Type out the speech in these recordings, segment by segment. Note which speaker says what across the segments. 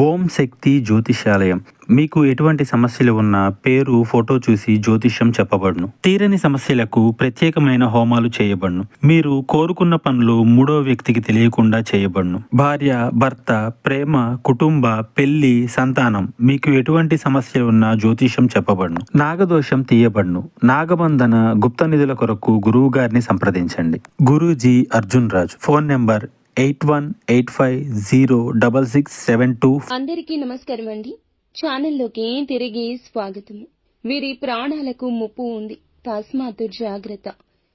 Speaker 1: ఓం శక్తి జ్యోతిషాలయం. మీకు ఎటువంటి సమస్యలు ఉన్నా పేరు ఫోటో చూసి జ్యోతిష్యం చెప్పబడును. తీరని సమస్యలకు ప్రత్యేకమైన హోమాలు చేయబడును. మీరు కోరుకున్న పనులు మూడో వ్యక్తికి తెలియకుండా చేయబడును. భార్య భర్త ప్రేమ కుటుంబ పెళ్ళి సంతానం. మీకు ఎటువంటి సమస్యలు ఉన్నా జ్యోతిష్యం చెప్పబడును. నాగదోషం తీయబడును. నాగబంధన గుప్త నిధుల కొరకు గురువు గారిని సంప్రదించండి. Guruji Arjun Raj. Phone number eight one eight five zero double six seven two
Speaker 2: అందరికీ నమస్కారం అండి. ఛానల్లోకి తిరిగి స్వాగతము వీరి ప్రాణాలకు ముప్పు ఉంది. తస్మాత్తు జాగ్రత్త.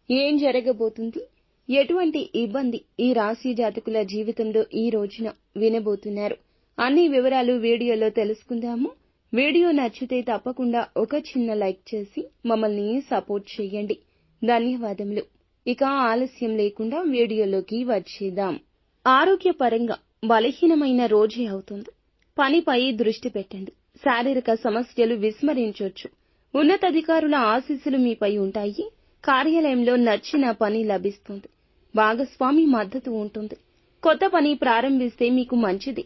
Speaker 2: ఏం జరగబోతుంది? ఎటువంటి ఇబ్బంది ఈ రాశి జాతకుల జీవితంలో ఈ రోజున వినబోతున్నారు? అన్ని వివరాలు వీడియోలో తెలుసుకుందాము. వీడియో నచ్చితే తప్పకుండా ఒక చిన్న లైక్ చేసి మమ్మల్ని సపోర్ట్ చేయండి. ధన్యవాదములు. ఇక ఆలస్యం లేకుండా వీడియోలోకి వచ్చేద్దాం. ఆరోగ్యపరంగా బలహీనమైన రోజే అవుతుంది. పనిపై దృష్టి పెట్టండి. శారీరక సమస్యలు విస్మరించొచ్చు. ఉన్నతాధికారుల ఆశీస్సులు మీపై ఉంటాయి. కార్యాలయంలో నచ్చిన పని లభిస్తుంది. భాగస్వామి మద్దతు ఉంటుంది. కొత్త పని ప్రారంభిస్తే మీకు మంచిది.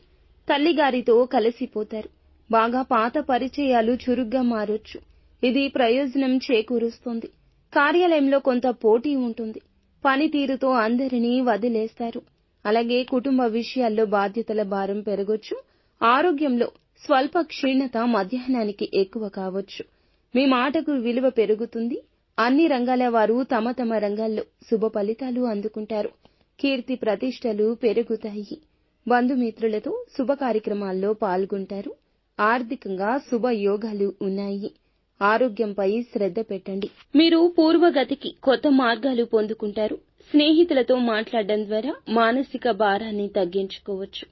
Speaker 2: తల్లిగారితో కలిసిపోతారు. బాగా పాత పరిచయాలు చురుగ్గా మారొచ్చు. ఇది ప్రయోజనం చేకూరుస్తుంది. కార్యాలయంలో కొంత పోటీ ఉంటుంది. పనితీరుతో అందరినీ వదిలేస్తారు. అలాగే కుటుంబ విషయాల్లో బాధ్యతల భారం పెరగొచ్చు ఆరోగ్యంలో స్వల్ప క్షీణత మధ్యాహ్నానికి ఎక్కువ కావచ్చు. మీ మాటకు విలువ పెరుగుతుంది అన్ని రంగాల వారు తమ తమ రంగాల్లో శుభ ఫలితాలు అందుకుంటారు. కీర్తి ప్రతిష్టలు పెరుగుతాయి. బంధుమిత్రులతో శుభ కార్యక్రమాల్లో పాల్గొంటారు. ఆర్థికంగా శుభ యోగాలు ఉన్నాయి. ఆరోగ్యంపై శ్రద్ధ పెట్టండి. మీరు పూర్వగతికి కొత్త మార్గాలు పొందుకుంటారు. స్నేహితులతో మాట్లాడడం ద్వారా మానసిక భారాన్ని తగ్గించుకోవచ్చు.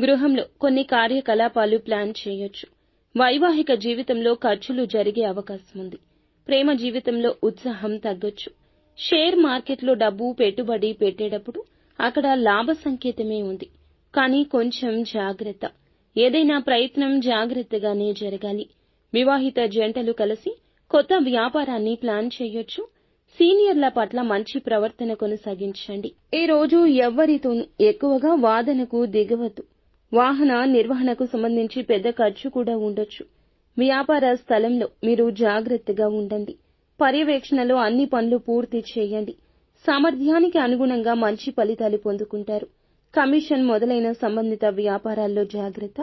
Speaker 2: గృహంలో కొన్ని కార్యకలాపాలు ప్లాన్ చేయొచ్చు. వైవాహిక జీవితంలో ఖర్చులు జరిగే అవకాశం ఉంది. ప్రేమ జీవితంలో ఉత్సాహం తగ్గొచ్చు. షేర్ మార్కెట్లో డబ్బు పెట్టుబడి పెట్టేటప్పుడు అక్కడ లాభ సంకేతమే ఉంది. కానీ కొంచెం జాగ్రత్త. ఏదైనా ప్రయత్నం జాగ్రత్తగానే జరగాలి. వివాహిత జంటలు కలిసి కొత్త వ్యాపారాన్ని ప్లాన్ చేయొచ్చు. సీనియర్ల పట్ల మంచి ప్రవర్తన కొనసాగించండి. ఈ రోజు ఎవ్వరితోనూ ఎక్కువగా వాదనకు దిగవద్దు. వాహన నిర్వహణకు సంబంధించి పెద్ద ఖర్చు కూడా ఉండొచ్చు. వ్యాపార స్థలంలో మీరు జాగ్రత్తగా ఉండండి. పర్యవేక్షణలో అన్ని పనులు పూర్తి చేయండి. సామర్థ్యానికి అనుగుణంగా మంచి ఫలితాలు పొందుకుంటారు. కమిషన్ మొదలైన సంబంధిత వ్యాపారాల్లో జాగ్రత్త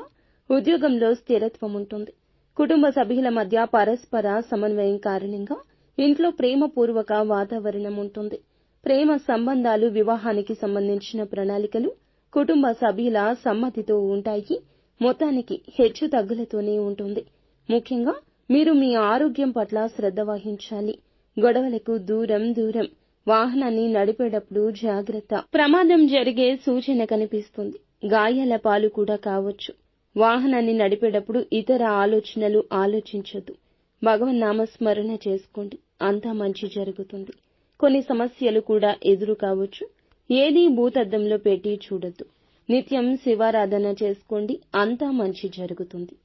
Speaker 2: ఉద్యోగంలో స్థిరత్వం ఉంటుంది. కుటుంబ సభ్యుల మధ్య పరస్పర సమన్వయం కారణంగా ఇంట్లో ప్రేమపూర్వక వాతావరణం ఉంటుంది. ప్రేమ సంబంధాలు వివాహానికి సంబంధించిన ప్రణాళికలు కుటుంబ సభ్యుల సమ్మతితో ఉంటాయి. మొత్తానికి హెచ్చు తగ్గులతోనే ఉంటుంది. ముఖ్యంగా మీరు మీ ఆరోగ్యం పట్ల శ్రద్ధ వహించాలి. గొడవలకు దూరం దూరం. వాహనాన్ని నడిపేటప్పుడు జాగ్రత్త. ప్రమాదం జరిగే సూచన కనిపిస్తుంది. గాయాల పాలు కూడా కావచ్చు. వాహనాన్ని నడిపేటప్పుడు ఇతర ఆలోచనలు ఆలోచించొద్దు. భగవన్ నామస్మరణ చేసుకోండి. అంతా మంచి జరుగుతుంది. కొన్ని సమస్యలు కూడా ఎదురు కావచ్చు. ఏదీ భూతద్దంలో పెట్టి చూడొద్దు. నిత్యం శివారాధన చేసుకోండి. అంతా మంచి జరుగుతుంది.